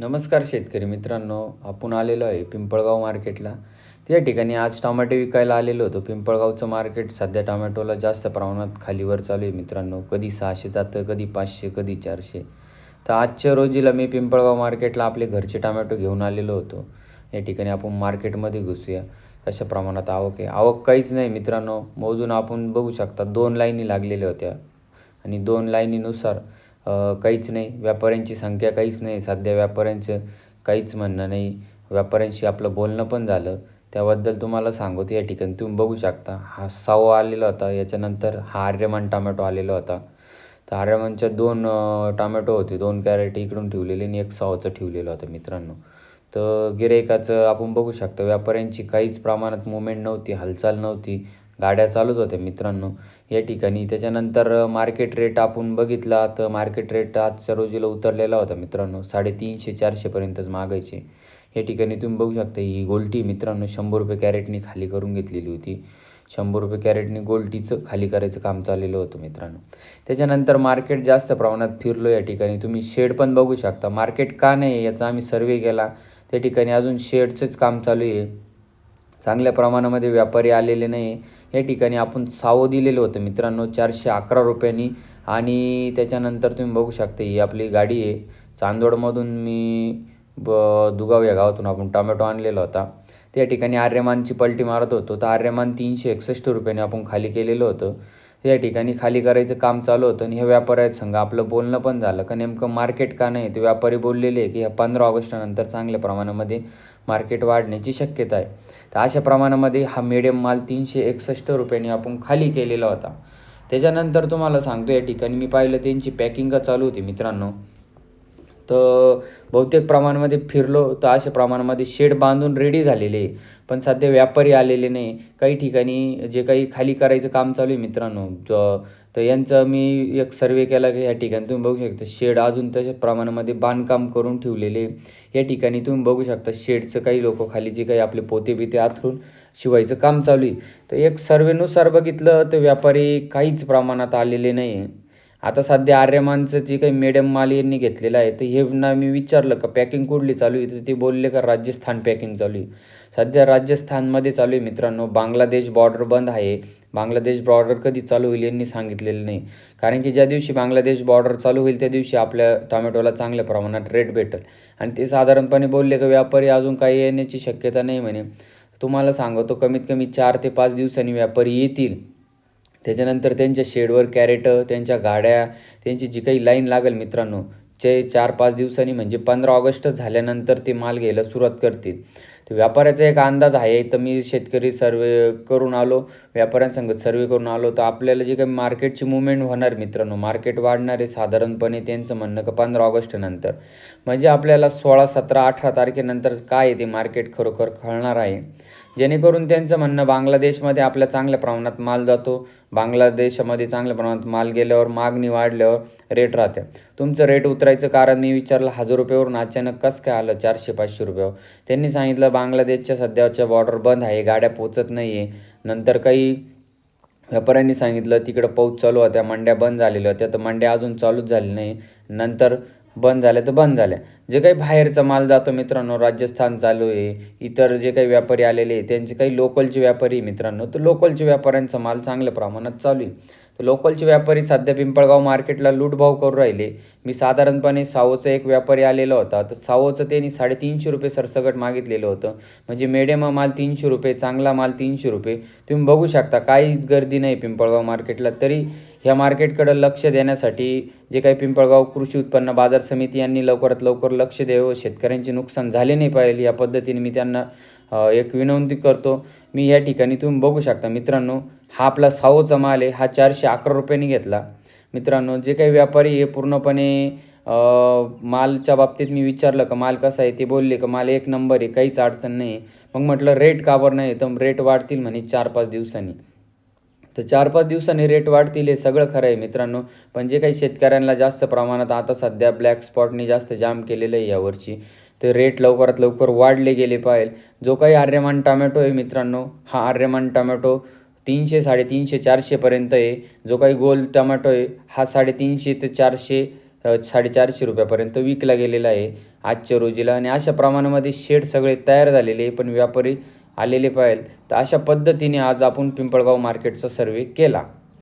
नमस्कार शेतकरी मित्रांनो आपण आलेलो आहे पिंपळगाव मार्केटला. त्या ठिकाणी आज टोमॅटो विकायला आलेलो होतो. पिंपळगावचं मार्केट सध्या टोमॅटोला जास्त प्रमाणात खालीवर चालू आहे मित्रांनो. कधी सहाशे जातं कधी पाचशे कधी चारशे. तर आजच्या रोजीला मी पिंपळगाव मार्केटला आपले घरचे टोमॅटो घेऊन आलेलो होतो. या ठिकाणी आपण मार्केटमध्ये घुसूया. कशा प्रमाणात आवक आहे? आवक काहीच नाही मित्रांनो. मोजून आपण बघू शकता दोन लाईनी लागलेल्या होत्या. आणि दोन लाईनीनुसार काहीच नाही. व्यापाऱ्यांची संख्या काहीच नाही. सध्या व्यापाऱ्यांचं काहीच म्हणणं नाही. व्यापाऱ्यांशी आपलं बोलणं पण झालं. त्याबद्दल तुम्हाला सांगतो या ठिकाणी. तुम्ही बघू शकता. हा साओ आलेला होता. याच्यानंतर हा आर्यमान टोमॅटो आलेला होता. तर आर्यमानच्या दोन टमॅटो टोमॅटो होते. दोन कॅरेट इकडून ठेवलेले आणि एक सावचं ठेवलेलं होतं मित्रांनो. तर गिरायकाचं आपण बघू शकतो. व्यापाऱ्यांची काहीच प्रमाणात मुवमेंट नव्हती. हालचाल नव्हती. गाड्या चालूच होत्या मित्रांनो. या ठिकाणी त्याच्यानंतर मार्केट रेट आपण बघितला तर मार्केट रेट आजच्या रोजीला उतरलेला होता मित्रांनो. साडेतीनशे चारशेपर्यंतच मागायचे. या ठिकाणी तुम्ही बघू शकता ही गोल्टी मित्रांनो शंभर रुपये कॅरेटनी खाली करून घेतलेली होती. शंभर रुपये कॅरेटनी गोल्टीचं खाली करायचं काम चाललेलं होतं मित्रांनो. त्याच्यानंतर मार्केट जास्त प्रमाणात फिरलो. या ठिकाणी तुम्ही शेड पण बघू शकता. मार्केट का नाही याचा आम्ही सर्वे केला. त्या ठिकाणी अजून शेडचंच काम चालू आहे. चांगल्या प्रमाणामध्ये व्यापारी आलेले नाही या ठिकाणी आपण सावं दिलेलं होतं मित्रांनो चारशे अकरा रुपयांनी. आणि त्याच्यानंतर तुम्ही बघू शकता ही आपली गाडी आहे. चांदवडमधून मी ब दुगाव या गावातून आपण टोमॅटो आणलेला होता. त्या ठिकाणी आर्यमानची पलटी मारत होतो. तर आर्यमान तीनशे एकसष्ट रुपयाने आपण खाली केलेलं होतं. या ठिकाणी खाली करायचं काम चालू होतं आणि हे व्यापाऱ्यात संघ आपलं बोलणं पण झालं. का नेमकं मार्केट का नाही ते व्यापारी बोललेले आहे की ह्या पंधरा ऑगस्टनंतर चांगल्या प्रमाणामध्ये मार्केट वाढण्याची शक्यता आहे. तर अशा प्रमाणामध्ये हा मिडियम माल तीनशे एकसष्ट रुपयांनी आपण खाली केलेला होता. त्याच्यानंतर तुम्हाला सांगतो या ठिकाणी मी पाहिलं त्यांची पॅकिंग चालू होती मित्रांनो. तर बहुतेक प्रमाणामध्ये फिरलो तर अशा प्रमाणामध्ये शेड बांधून रेडी झालेले. आहे पण सध्या व्यापारी आलेले नाही. काही ठिकाणी जे काही खाली करायचं काम चालू आहे मित्रांनो तर यांचं मी एक सर्वे केला की या ठिकाणी तुम्ही बघू शकता शेड अजून तशा प्रमाणामध्ये बांधकाम करून ठेवलेले या ठिकाणी तुम्ही बघू शकता शेडचं काही लोक खाली जे काही आपले पोते बिते आथरून शिवायचं काम चालू आहे. तर एक सर्वेनुसार बघितलं तर व्यापारी काहीच प्रमाणात आलेले नाही आहे आता सध्या आर्यमानचं जे काही मॅडम माल यांनी घेतलेलं आहे तर हे ना मी विचारलं का पॅकिंग कुठली चालू आहे? तर ते बोलले का राजस्थान पॅकिंग चालू आहे. सध्या राजस्थानमध्ये चालू आहे मित्रांनो बांगलादेश बॉर्डर बंद आहे. बांगलादेश बॉर्डर कधी चालू होईल यांनी सांगितलेलं नाही. कारण की ज्या दिवशी बांगलादेश बॉर्डर चालू होईल त्या दिवशी आपल्या टोमॅटोला चांगल्या प्रमाणात रेट भेटेल. आणि ते साधारणपणे बोलले का व्यापारी अजून काही येण्याची शक्यता नाही म्हणे. तुम्हाला सांगतो कमीत कमी चार ते पाच दिवसांनी व्यापारी येतील. त्याच्यानंतर त्यांच्या शेडवर कॅरेटं त्यांच्या गाड्या त्यांची जी काही लाईन लागेल मित्रांनो जे चार पाच दिवसांनी म्हणजे पंधरा ऑगस्ट झाल्यानंतर ते माल घ्यायला सुरुवात करतील. तर व्यापाऱ्याचा एक अंदाज आहे तर मी शेतकरी सर्वे करून आलो व्यापाऱ्यांसंगत सर्वे करून आलो तर आपल्याला जे काही मार्केटची मुवमेंट होणार मित्रांनो मार्केट वाढणार आहे साधारणपणे त्यांचं म्हणणं का पंधरा ऑगस्टनंतर म्हणजे आपल्याला सोळा सतरा अठरा तारखेनंतर काय आहे ते मार्केट खरोखर कळणार आहे? जेणेकरून त्यांचं म्हणणं बांगलादेशमध्ये आपल्या चांगल्या प्रमाणात माल जातो. बांगलादेशामध्ये चांगल्या प्रमाणात माल गेल्यावर मागणी वाढल्यावर रेट राहते. तुमचं रेट उतरायचं कारण मी विचारलं हजार रुपयावरून अचानक कसं काय आलं? चारशे पाचशे रुपयावर. त्यांनी सांगितलं बांगलादेशच्या सध्याच्या बॉर्डर बंद आहे गाड्या पोचत नाही आहे नंतर काही व्यापाऱ्यांनी सांगितलं तिकडं पाऊस चालू होत्या मंड्या बंद झालेल्या होत्या. तर मंड्या अजून चालूच झाले नाही. नंतर बंद झाल्या तर बंद झाल्या जे काही बाहेरचा माल जातो मित्रांनो राजस्थान चालू आहे इतर जे काही व्यापारी आलेले आहे त्यांचे काही लोकलचे व्यापारी मित्रांनो तर लोकलच्या व्यापाऱ्यांचा माल चांगल्या प्रमाणात चालू आहे. तर लोकलचे व्यापारी सध्या पिंपळगाव मार्केटला लूटभाव करू राहिले. मी साधारणपणे सावोचा एक व्यापारी आलेला होता तर सावोचं त्यांनी साडेतीनशे रुपये सरसकट मागितलेलं होतं. म्हणजे मेडियम माल तीनशे रुपये चांगला माल तीनशे रुपये. तुम्ही बघू शकता काहीच गर्दी नाही पिंपळगाव मार्केटला तरी ह्या मार्केटकडं लक्ष देण्यासाठी जे काही पिंपळगाव कृषी उत्पन्न बाजार समिती यांनी लवकरात लवकर लक्ष द्यावं शेतकऱ्यांचे नुकसान झाले नाही पाहिजे या पद्धतीने मी त्यांना एक विनंती करतो. मी या ठिकाणी तुम्ही बघू शकता मित्रांनो हा आपला सावोचा माल आहे हा चारशे अकरा रुपयांनी घेतला. मित्रांनो जे काही व्यापारी हे पूर्णपणे मालच्या बाबतीत मी विचारलं का माल कसा आहे ते बोलले का माल एक नंबर आहे काहीच अडचण नाही. मग म्हटलं रेट का बरं नाही तर रेट वाढतील म्हणे चार पाच दिवसांनी. तर चार पाच दिवसांनी रेट वाढतील हे सगळं खरं आहे मित्रांनो. पण जे काही शेतकऱ्यांना जास्त प्रमाणात आता सध्या ब्लॅक स्पॉटने जास्त जाम केलेलं आहे यावर्षी ते रेट लवकरात लवकर वाढले गेले पाहिजे जो काही आर्यमान टोमॅटो आहे मित्रांनो हा आर्यमान टोमॅटो तीनशे साडेतीनशे चारशेपर्यंत आहे. जो काही गोल टमॅटो आहे हा साडेतीनशे ते चारशे साडेचारशे रुपयापर्यंत विकला गेलेला आहे. आजच्या रोजीला आणि अशा प्रमाणामध्ये शेड सगळे तयार झालेले आहे पण व्यापारी आलेले पाहिजे तर अशा पद्धतीने आज आपण पिंपळगाव मार्केटचा सर्वे केला.